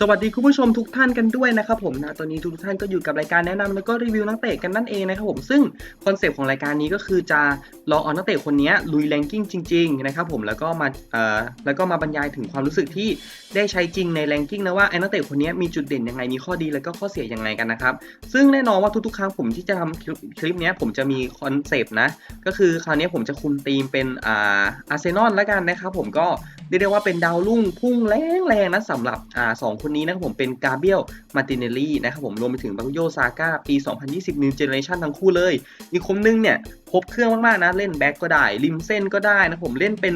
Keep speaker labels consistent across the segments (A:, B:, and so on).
A: สวัสดีคุณผู้ชมทุกท่านกันด้วยนะครับผมนะตอนนี้ทุกท่านก็อยู่กับรายการแนะนำแล้วก็รีวิวนักเตะกันนั่นเองนะครับผมซึ่งคอนเซปต์ของรายการนี้ก็คือจะลองเอานักเตะคนนี้ลุยแรงกิ้งจริงๆนะครับผมแล้วก็มาเอ่อแล้วก็มาบรรยายถึงความรู้สึกที่ได้ใช้จริงในแรงกิ้งนะว่าไอ้นักเตะคนนี้มีจุดเด่นยังไงมีข้อดีแล้วก็ข้อเสียยังไงกันนะครับซึ่งแน่นอนว่าทุกๆ ครั้งผมที่จะทำคลิปคลิปนี้ผมจะมีคอนเซปต์นะก็คือคราวนี้ผมจะคุมทีมเป็นอ่าอาร์เซนอลล้วกันนะครับผมก็เรียกได้ว่าเป็นดาวรุ่งพุ่งแรงแรงๆนะสำหรับอ่าสองคนนี้นะครับผมเป็นกาเบียลมาติเนลลี่นะครับผมรวมไปถึงบาคุโยซาก้าปี 2020 New Generation ทั้งคู่เลย อีกคนนึงเนี่ยครบเครื่องมากๆนะ เล่นแบ็กก็ได้ ริมเส้นก็ได้นะผมเล่นเป็น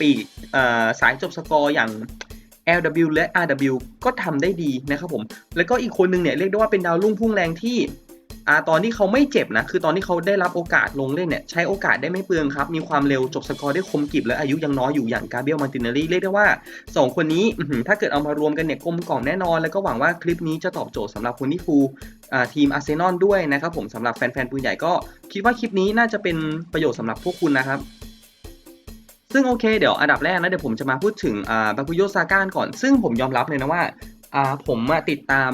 A: ปีกสายจบสกอร์อย่าง LW และ RW ก็ทำได้ดีนะครับผม แล้วก็อีกคนนึงเนี่ยเรียกได้ว่าเป็นดาวรุ่งพุ่งแรงที่ อ่าตอนที่เขาไม่เจ็บนะคือตอนที่เขาได้รับโอกาสลงเล่นเนี่ยใช้โอกาสได้ไม่เปลืองครับ มีความเร็วจบสกอร์ได้คมกริบและอายุยังน้อยอยู่อย่างกาเบียลมาตินเนลลี่เรียกได้ว่า 2 คนนี้ถ้าเกิดเอามารวมกันเนี่ยกลมกล่อมแน่นอน แล้วก็หวังว่าคลิปนี้จะตอบโจทย์สำหรับคนที่ฟูทีมอาร์เซนอลด้วยนะครับผมสำหรับแฟนๆปืนใหญ่ก็คิดว่าคลิปนี้น่าจะเป็นประโยชน์สำหรับพวกคุณนะครับซึ่งโอเคเดี๋ยวอันดับแรกนะเดี๋ยวผมจะมาพูดถึงบาคุโยซาก้านก่อน ซึ่งผมยอมรับเลยนะว่าผมติดตาม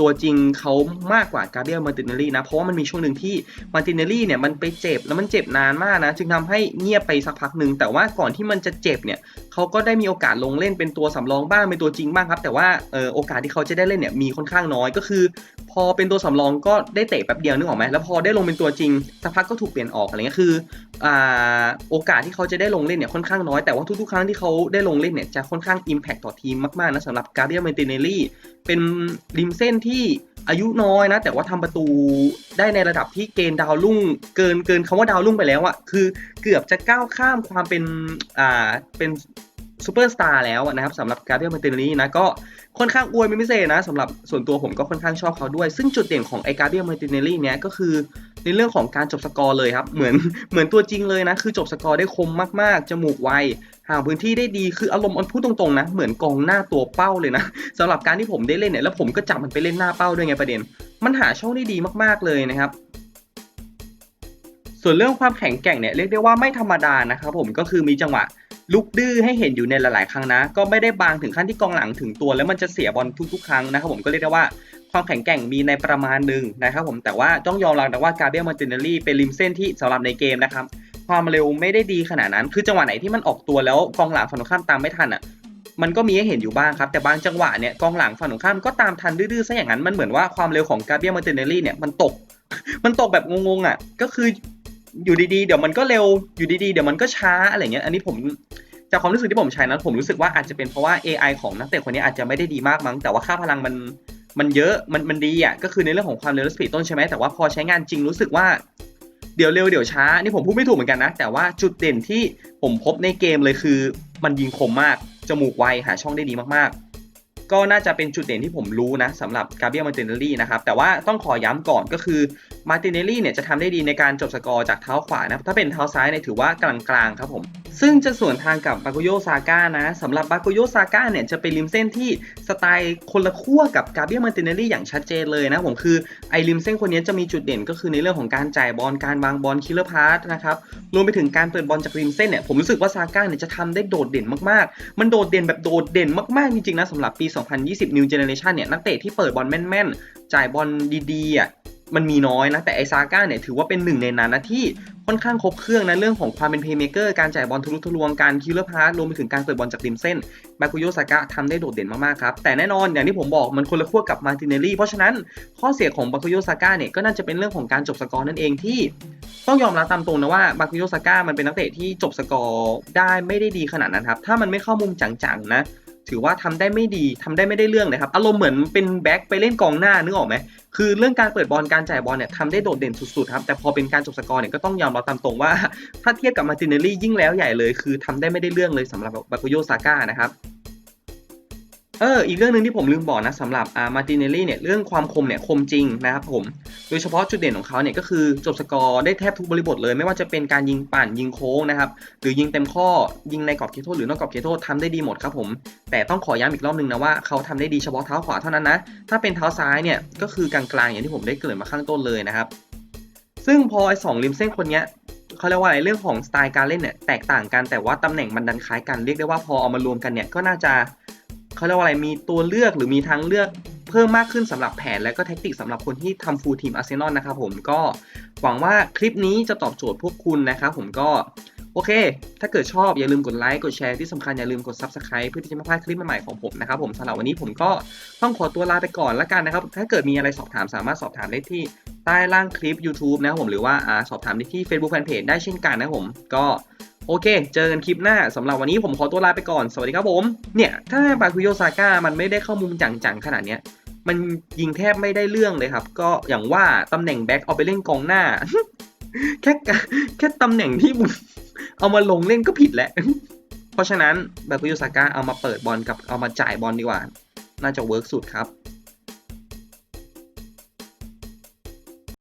A: ตัวจริงเขามากกว่ากาเบียลมาตินเนลลี่นะ เพราะว่ามันมีช่วงหนึ่งที่มาตินเนลลี่เนี่ยมันไปเจ็บแล้วมันเจ็บนานมากนะ จึงทำให้เงียบไปสักพักหนึ่งแต่ว่าก่อนที่มันจะเจ็บเนี่ยเขาก็ได้มีโอกาสลงเล่นเป็นตัวสำรองบ้างเป็นตัวจริงบ้างครับ แต่ว่าเออโอกาสที่เขาจะได้เล่นเนี่ยมีค่อนข้างน้อยก็คือ พอเป็นตัวสำรองก็ได้เตะแป๊บเดียวนึกออกไหมแล้วพอได้ลงเป็นตัวจริงสักพักก็ถูกเปลี่ยนออกอะไรเงี้ยคือโอกาสที่เขาจะได้ลงเล่นเนี่ยค่อนข้างน้อยแต่ว่าทุกๆ ครั้งที่เขาได้ลงเล่นเนี่ยจะค่อนข้าง Impact ต่อทีมมากๆนะสำหรับกาเบรียลเมนเตเนลี่เป็นริมเส้นที่อายุน้อยนะ แต่ว่าทำประตูได้ในระดับที่เกณฑ์ดาวรุ่ง เกินเกินคำว่าดาวรุ่งไปแล้วอะคือเกือบจะก้าวข้ามความเป็นอ่าเป็น ซูเปอร์สตาร์แล้วนะครับสำหรับกาเบรียลเมนเตเนลี่นะก็ค่อนข้างอวยเป็นพิเศษนะสำหรับส่วนตัวผมก็ค่อนข้างชอบเขาด้วย ซึ่งจุดเด่นของไอกาเบรียลเมนเตเนลี่เนี่ยก็คือในเรื่องของการจบสกอร์เลยครับ เหมือนเหมือนตัวจริงเลยนะ คือจบสกอร์ได้คมมากๆ จมูกไวห่างพื้นที่ได้ดีคืออารมณ์มันพูดตรงๆนะ เหมือนกองหน้าตัวเป้าเลยนะสำหรับการที่ผมได้เล่นเนี่ยแล้วผมก็จับมันไปเล่นหน้าเป้าด้วยไงประเด็น มันหาช่องได้ดีมากๆเลยนะครับส่วนเรื่องความแข็งแกร่งเนี่ยเรียกได้ว่าไม่ธรรมดานะครับผมก็คือมีจังหวะ ลุกดื้อให้เห็นอยู่ในหลาย ๆ ครั้งนะ ก็ไม่ได้บางถึงขั้นที่กองหลังถึงตัว แล้วมันจะเสียบอลทุก ๆ ครั้งนะครับผมก็เรียกได้ว่าความแข็งแกร่งมีในประมาณหนึ่งนะครับผมแต่ว่าต้องยอมรับนะว่ากาเบียมาตินเนลลี่เป็นริมเส้นที่สำหรับในเกมนะครับความเร็วไม่ได้ดีขนาดนั้น คือจังหวะไหนที่มันออกตัวแล้วกองหลังฝั่งตรงข้ามตามไม่ทันอะมันก็มีให้เห็นอยู่บ้างครับ แต่บางจังหวะเนี่ยกองหลังฝั่งตรงข้ามก็ตามทันดื้อๆซะอย่างนั้นมันเหมือนว่าความเร็วของกาเบียมาตินเนลลี่เนี่ยมันตก มันตกแบบงงๆอะก็คืออยู่ดีๆ เดี๋ยวมันก็เร็วอยู่ดีๆ เดี๋ยวมันก็ช้าอะไรเงี้ยอันนี้ผม จากความรู้สึกที่ผมใช้นั้นผมรู้สึกว่าอาจจะเป็นเพราะว่า AI ของนักเตะคนนี้อาจจะไม่ได้ดีมากมั้งแต่ว่าค่าพลังมันมันเยอะมันมันดีอะก็คือในเรื่องของความเร็วและสปีดต้นใช่ไหมแต่ว่าพอใช้งานจริงรู้สึกว่าเดี๋ยวเร็วเดี๋ยวช้านี่ผมพูดไม่ถูกเหมือนกันนะ แต่ว่าจุดเด่นที่ผมพบในเกมเลยคือ มันยิงคมมาก จมูกไวหาช่องได้ดีมากๆ ก็น่าจะเป็นจุดเด่นที่ผมรู้นะสำหรับกาเบียมาตินเนลลี่นะครับแต่ว่าต้องขอย้ำก่อนก็คือมาตินเนลลี่เนี่ยจะทำได้ดีในการจบสกอร์จากเท้าขวานะถ้าเป็นเท้าซ้ายเนี่ยถือว่ากลางๆครับผม ซึ่งจะสวนทางกับบาโกโยซาก้านะสำหรับบาโกโยซาก้าเนี่ยจะเป็นริมเส้นที่สไตล์คนละขั้วกับกาเบียมาตินเนลลี่อย่างชัดเจนเลยนะผมคือไอริมเส้นคนนี้จะมีจุดเด่นก็คือในเรื่องของการจ่ายบอลการวางบอลคิลเลอร์พาสนะครับรวมไปถึงการเปิดบอลจากริมเส้นเนี่ยผมรู้สึกว่าซาก้าเนี่ยจะทำได้โดดเด่นมากๆ มันโดดเด่นแบบโดดเด่นมากๆจริงๆนะสำหรับปี 2020 New Generation เนี่ยนักเตะที่เปิดบอลแม่นๆ จ่ายบอลดีๆอะมันมีน้อยนะแต่ไอซาก้าเนี่ยถือว่าเป็นหนึ่งในนั้นนะที่ ค่อนข้างครบเครื่องนะเรื่องของความเป็นเพย์เมเกอร์การจ่ายบอลทะลุทะลวงการคิลเลอร์พาสรวมไปถึงการเปิดบอลจากริมเส้นบาคุโยซากะทำได้โดดเด่นมากๆครับ แต่แน่นอนอย่างที่ผมบอกมันคนละขั้วกับมาร์ติเนลลี่เพราะฉะนั้นข้อเสียของบาคุโยซากะเนี่ยก็น่าจะเป็นเรื่องของการจบสกอร์นั่นเองที่ต้องยอมรับตามตรงนะว่าบาคุโยซาก้ามันเป็นนักเตะที่จบสกอร์ได้ไม่ได้ดีขนาดนั้นครับถ้ามันไม่เข้ามุมจังๆนะ ถือว่าทำได้ไม่ดีทำได้ไม่ได้เรื่องเลยครับ อารมณ์เหมือนเป็นแบ็คไปเล่นกองหน้านึกออกไหมคือเรื่องการเปิดบอลการจ่ายบอลเนี่ยทำได้โดดเด่นสุดๆครับ แต่พอเป็นการจบสกอร์เนี่ยก็ต้องยอมรับตามตรงว่า ถ้าเทียบกับมาร์ตินเนลลี่ยิ่งแล้วใหญ่เลย คือทำได้ไม่ได้เรื่องเลยสำหรับบาโกโยซาก้านะครับ เอออีกเรื่องหนึ่งที่ผมลืมบอกนะสำหรับอามาติเนลลี่เนี่ยเรื่องความคมเนี่ยคมจริงนะครับผม โดยเฉพาะจุดเด่นของเขาเนี่ยก็คือจบสกอร์ได้แทบทุกบริบทเลย ไม่ว่าจะเป็นการยิงปั่นยิงโค้งนะครับหรือยิงเต็มข้อยิงในกรอบเขตโทษหรือนอกกรอบเขตโทษทำได้ดีหมดครับผม แต่ต้องขอย้ำอีกรอบนึงนะว่าเขาทำได้ดีเฉพาะเท้าขวาเท่านั้นนะถ้าเป็นเท้าซ้ายเนี่ยก็คือกลางๆอย่างที่ผมได้เกริ่นมาข้างต้นเลยนะครับซึ่งพอไอ้สองริมเส้นคนเนี้ยเขาเรียกว่าอะไรเรื่องของสไตล์การเล่นเนี่ยแตกต่างกันแต่ว่าตำแหน่งมันดันคล้ายกันเรียกได้ว่าพอเอามารวมกันเนี่ยก็น่าจะ เขาเรียกว่าอะไรมีตัวเลือกหรือมีทางเลือกเพิ่มมากขึ้นสำหรับแผนและก็แท็กติกสำหรับคนที่ทำฟูลทีมอาร์เซนอลนะครับผมก็หวังว่าคลิปนี้จะตอบโจทย์พวกคุณนะครับผมก็โอเค ถ้าเกิดชอบอย่าลืมกดไลค์ กดแชร์ที่สำคัญอย่าลืมกด Subscribe เพื่อที่จะไม่พลาดคลิปใหม่ๆของผมนะครับผมสำหรับวันนี้ผมก็ต้องขอตัวลาไปก่อนล้วกันนะครับ ถ้าเกิดมีอะไรสอบถามสามารถสอบถามได้ที่ใต้ล่างคลิป YouTube นะครับผมหรือว่าอ่าสอบถามได้ที่ Facebook Fanpage ได้เช่นกันนะครับผมก็ โอเค เจอกันคลิปหน้าสำหรับวันนี้ผมขอตัวลาไปก่อน สวัสดีครับผม เนี่ย ถ้าบาคุโยซาก้ามันไม่ได้เข้ามุมจังๆขนาดเนี้ย มันยิงแทบไม่ได้เรื่องเลยครับ ก็อย่างว่าตำแหน่งแบ็คเอาไปเล่นกองหน้า แค่แค่ตำแหน่งที่มึงเอามาลงเล่นก็ผิดแล้ว เพราะฉะนั้นบาคุโยซาก้าเอามาเปิดบอลกับเอามาจ่ายบอลดีกว่า น่าจะเวิร์กสุดครับ